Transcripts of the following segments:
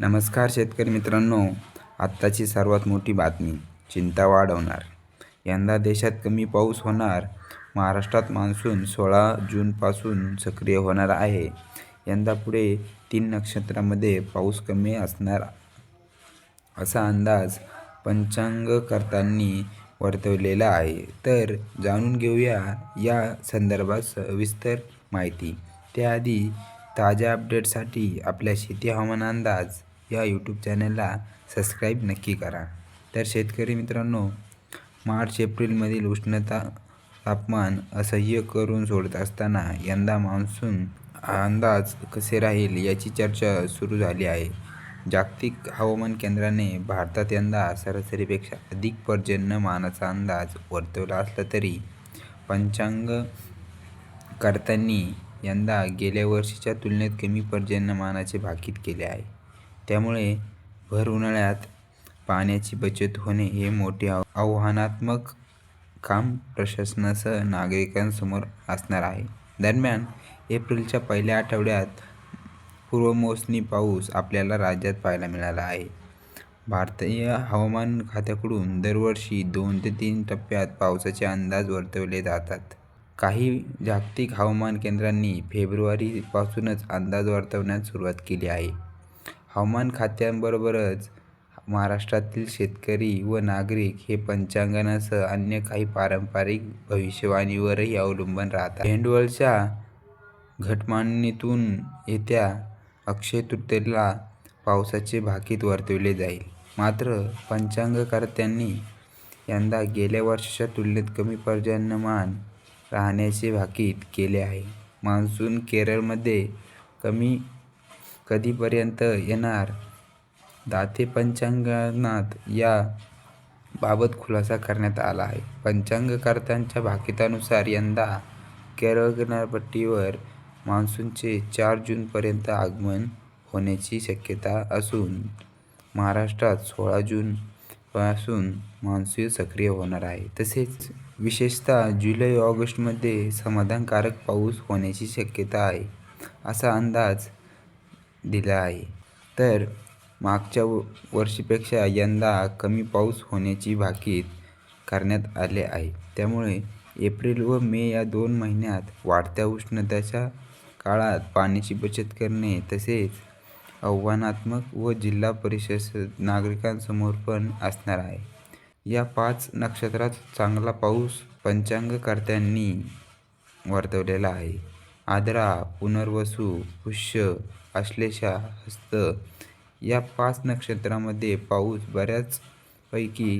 नमस्कार शेतकरी मित्रांनो आत्ताची सर्वात मोठी बातमी चिंता वाढवणार. यंदा देशात कमी पाऊस होणार महाराष्ट्रात मान्सून सोळा जूनपासून सक्रिय होणार आहे. यंदा पुढे तीन नक्षत्रामध्ये पाऊस कमी असणार असा अंदाज पंचांगकर्त्यांनी वर्तवलेला आहे. तर जाणून घेऊया या संदर्भात सविस्तर माहिती. त्याआधी ताज्या अपडेटसाठी आपल्या शेती हवामान अंदाज या यूट्यूब चॅनलला सबस्क्राईब नक्की करा. तर शेतकरी मित्रांनो मार्च एप्रिलमधील उष्णता तापमान असह्य करून सोडत असताना यंदा मान्सून अंदाज कसे राहील याची चर्चा सुरू झाली आहे. जागतिक हवामान केंद्राने भारतात यंदा सरासरीपेक्षा अधिक पर्जन्यमानाचा अंदाज वर्तवला असला तरी पंचांग कर्त्यांनी यंदा गेल्या वर्षीच्या तुलनेत कमी पर्जन्यमानाचे भाकीत केले आहे. त्यामुळे भर उन्हाळ्यात पाण्याची बचत होणे हे मोठे आव आव्हानात्मक काम प्रशासनासह नागरिकांसमोर असणार आहे. दरम्यान एप्रिलच्या पहिल्या आठवड्यात पूर्वमोसमी पाऊस आपल्याला राज्यात पाहायला मिळाला आहे. भारतीय हवामान खात्याकडून दरवर्षी दोन ते तीन टप्प्यात पावसाचे अंदाज वर्तवले जातात. काही जागतिक हवामान केंद्रांनी फेब्रुवारीपासूनच अंदाज वर्तवण्यास सुरुवात केली आहे. हवामान खात्यांबरोबरच महाराष्ट्रातील शेतकरी व नागरिक हे पंचांगांसह अन्य काही पारंपरिक भविष्यवाणीवरही अवलंबून राहतात. भेंडवळच्या घटमांडणीतून येत्या अक्षय तृतीयेला पावसाचे भाकीत वर्तवले जाईल. मात्र पंचांगकर्त्यांनी यंदा गेल्या वर्षीच्या तुलनेत कमी पर्जन्यमान राहण्याचे भाकीत केले आहे. मान्सून केरळमध्ये कमी कधीपर्यंत येणार? दाते पंचांगणात या बाबत खुलासा करण्यात आला आहे. पंचांगकर्त्यांच्या भाकितानुसार यंदा केरळ किनारपट्टीवर मान्सूनचे चार जूनपर्यंत आगमन होण्याची शक्यता असून महाराष्ट्रात सोळा जूनपासून मान्सून सक्रिय होणार आहे. तसेच विशेषतः जुलै ऑगस्टमध्ये समाधानकारक पाऊस होण्याची शक्यता आहे असा अंदाज दिला आहे. तर मागच्या वर्षीपेक्षा यंदा कमी पाऊस होण्याची भाकीत करण्यात आले आहे. त्यामुळे एप्रिल व मे या दोन महिन्यात वाढत्या उष्णतेच्या काळात पाण्याची बचत करणे तसेच आव्हानात्मक व जिल्हा परिषद नागरिकांसमोर पण असणार आहे. या पाच नक्षत्रात चांगला पाऊस पंचांगकर्त्यांनी वर्तवलेला आहे. आदरा पुनर्वसू पुष्य आश्लेषा हस्त या पाच नक्षत्रामध्ये पाऊस बऱ्याचपैकी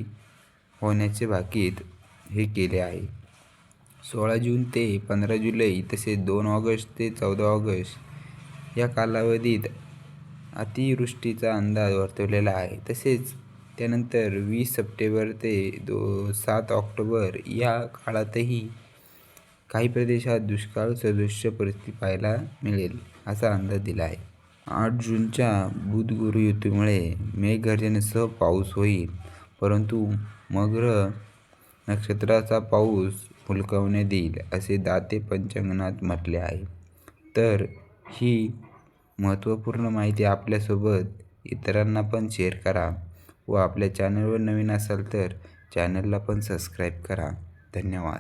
होण्याचे भाकीत हे केले आहे. सोळा जून ते पंधरा जुलै तसेच दोन ऑगस्ट ते चौदा ऑगस्ट या कालावधीत अतिवृष्टीचा अंदाज वर्तवलेला आहे. तसेच त्यानंतर वीस सप्टेंबर ते दो सात ऑक्टोबर या काळातही काही प्रदेशात दुष्काळ सदृश परिस्थिती पाहायला मिळेल असा अंदाज दिला आहे. आठ जूनच्या बुधगुरु युतीमुळे मेघगर्जनेसह पाऊस होईल परंतु मग्र नक्षत्राचा पाऊस फुलकवणे देईल असे दाते पंचांगणात म्हटले आहे. तर ही महत्त्वपूर्ण माहिती आपल्यासोबत इतरांना पण शेअर करा व आपल्या चॅनलवर नवीन असाल तर चॅनलला पण सबस्क्राईब करा. धन्यवाद.